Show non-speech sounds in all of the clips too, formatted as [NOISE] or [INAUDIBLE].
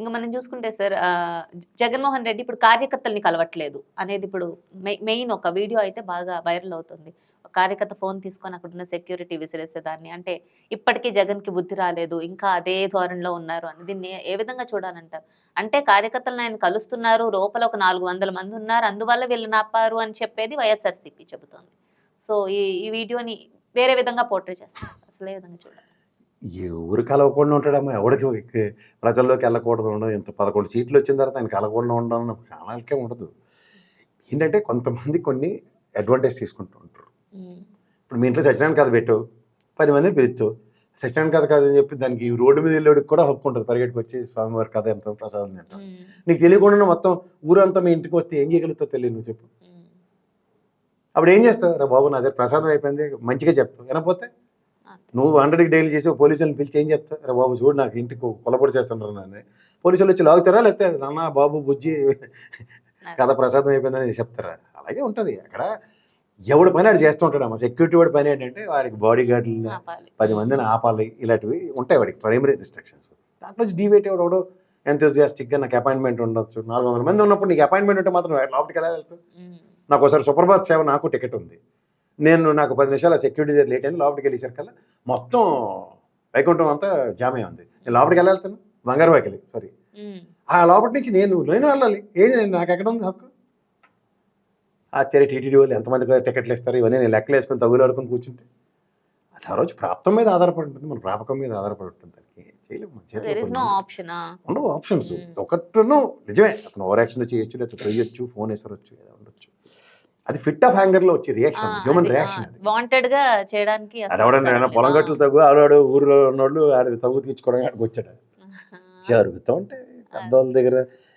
ఇంకా మనం చూసుకుంటే సార్ జగన్మోహన్ రెడ్డి ఇప్పుడు కార్యకర్తల్ని కలవట్లేదు అనేది ఇప్పుడు మెయిన్ ఒక వీడియో అయితే బాగా వైరల్ అవుతుంది. కార్యకర్త ఫోన్ తీసుకొని అక్కడ ఉన్న సెక్యూరిటీ విసిరేసేదాన్ని. అంటే ఇప్పటికీ జగన్కి బుద్ధి రాలేదు ఇంకా అదే ధోరణిలో ఉన్నారు అని దీన్ని ఏ విధంగా చూడాలంటారు? అంటే కార్యకర్తలను ఆయన కలుస్తున్నారు లోపల ఒక నాలుగు వందల మంది ఉన్నారు అందువల్ల వీళ్ళు నాపారు అని చెప్పేది వైఎస్ఆర్సీపీ చెబుతోంది. సో ఈ ఈ వీడియోని వేరే విధంగా పోర్ట్రే చేస్తారు అసలు ఏ విధంగా చూడాలి? ఎవరు కలవకుండా ఉంటాడమ్మా? ఎవరికి ప్రజల్లోకి వెళ్ళకూడదు ఉండదు. ఇంత పదకొండు సీట్లు వచ్చిన తర్వాత ఆయన కలవకుండా ఉండడం ప్రాణాలకే ఉండదు. ఏంటంటే కొంతమంది కొన్ని అడ్వాంటేజ్ తీసుకుంటూ ఉంటారు. ఇప్పుడు మీ ఇంట్లో సత్యనారాయణ కథ పెట్టు. పది మందిని పిలుస్తావు సత్యనారాయణ కథ కాదని చెప్పి దానికి ఈ రోడ్డు మీద వెళ్ళేవాడికి కూడా హక్కు ఉంటుంది. పరిగెట్టుకు వచ్చి స్వామివారి కథ ఎంత ప్రసాదం తింటాం. నీకు తెలియకుండా మొత్తం ఊరంతా మీ ఇంటికి వస్తే ఏం చేయగలుగుతావు తెలియదు నువ్వు చెప్పు. అప్పుడు ఏం చేస్తావు? రా బాబు నా దగ్గర ప్రసాదం అయిపోయింది. మంచిగా చెప్తావు వినపోతే. నువ్వు హండ్రెడ్కి డైలీ చేసి పోలీసులను పిలిచి ఏం చెప్తావు? రా బాబు చూడు నాకు ఇంటికి కొలబడి చేస్తున్నారు నన్ను పోలీసులు వచ్చి లాగుతారా? లేకపోతే నాన్న బాబు బుజ్జి కథ ప్రసాదం అయిపోయిందని చెప్తారా? అలాగే ఉంటుంది. అక్కడ ఎవడు పని ఆడు చేస్తూ ఉంటాడు అమ్మ. సెక్యూరిటీ వాడి పని ఏంటంటే వాడికి బాడీ గార్డులు. పది మందిని ఆపాలి. ఇలాంటివి ఉంటాయి వాడికి. ప్రైమరీ రిస్ట్రిక్షన్స్ దాంట్లో డిబేట్ ఎవడు ఎవడో ఎంతోజియాస్టిక్గా నాకు అపాయింట్మెంట్ ఉండొచ్చు. నాలుగు వందల మంది ఉన్నప్పుడు నీకు అపాయింట్మెంట్ ఉంటే మాత్రం లోపలికి ఎలా వెళ్తావు? నాకు ఒకసారి సుప్రభాత్ సేవ నాకు టికెట్ ఉంది. నేను నాకు పది నిమిషాలు సెక్యూరిటీ దగ్గర లేట్ అయింది. లోపలికి వెళ్ళేసరికల్లా మొత్తం వైకుంఠం అంతా జామ్ అయి ఉంది. నేను లోపలికి వెళ్తాను బంగారు వాకిలి సారీ ఆ లోపటి నుంచి నేను నేను వెళ్ళాలి. ఏది నేను నాకు ఎక్కడ ఉంది హక్కు? ఆ తెర టీటీడీ వాళ్ళు ఎంతమంది టికెట్లు ఇస్తారు? ఇవన్నీ నేను లెక్కలు వేసుకొని తగులు ఆడుకొని కూర్చుంటే. అది ఆ రోజు ప్రాప్తం మీద ఆధారపడి ఉంటుంది మన ప్రాపకం మీద ఆధారపడి ఉంటుంది. దానికి చేయలేము ఉండవు. ఆప్షన్స్ మ్మ్. ఒకటిను నిజమే అతను ఓవర్ యాక్షన్ చేయొచ్చు లేకపోతే తొయ్యొచ్చు ఫోన్ వేసరొచ్చు ఏదో అది ఫిట్ ఆఫ్ హ్యాంగర్లో వచ్చే రియాక్షన్ హ్యూమన్ రియాక్షన్ వాంటెడ్గా చేయడానికి ఎవడన్నా పొలం. గట్లు తగ్గు ఆడాడు ఊరిలో ఉన్నోళ్ళు ఆడ తగ్గు తీర్చుకోవడానికి ఆడికి వచ్చాడు. జరుగుతూ ఉంటే పెద్దవాళ్ళ దగ్గర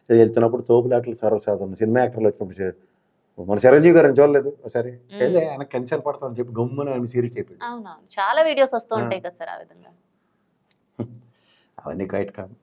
వెళ్తున్నప్పుడు తోపులాటలు సర్వసాధారణ. సినిమా యాక్టర్లు వచ్చినప్పుడు మన చిరంజీవి గారిని చూడలేదు ఒకసారి? ఏంది ఆయన కన్సల్ పడతామని చెప్పి గమ్మున ఆయన సీరియస్ అవునవును. చాలా వీడియోస్ వస్తూ. ఉంటాయి కదా సార్ ఆ విధంగా. [LAUGHS] అవన్నీ కైట్ కాదు.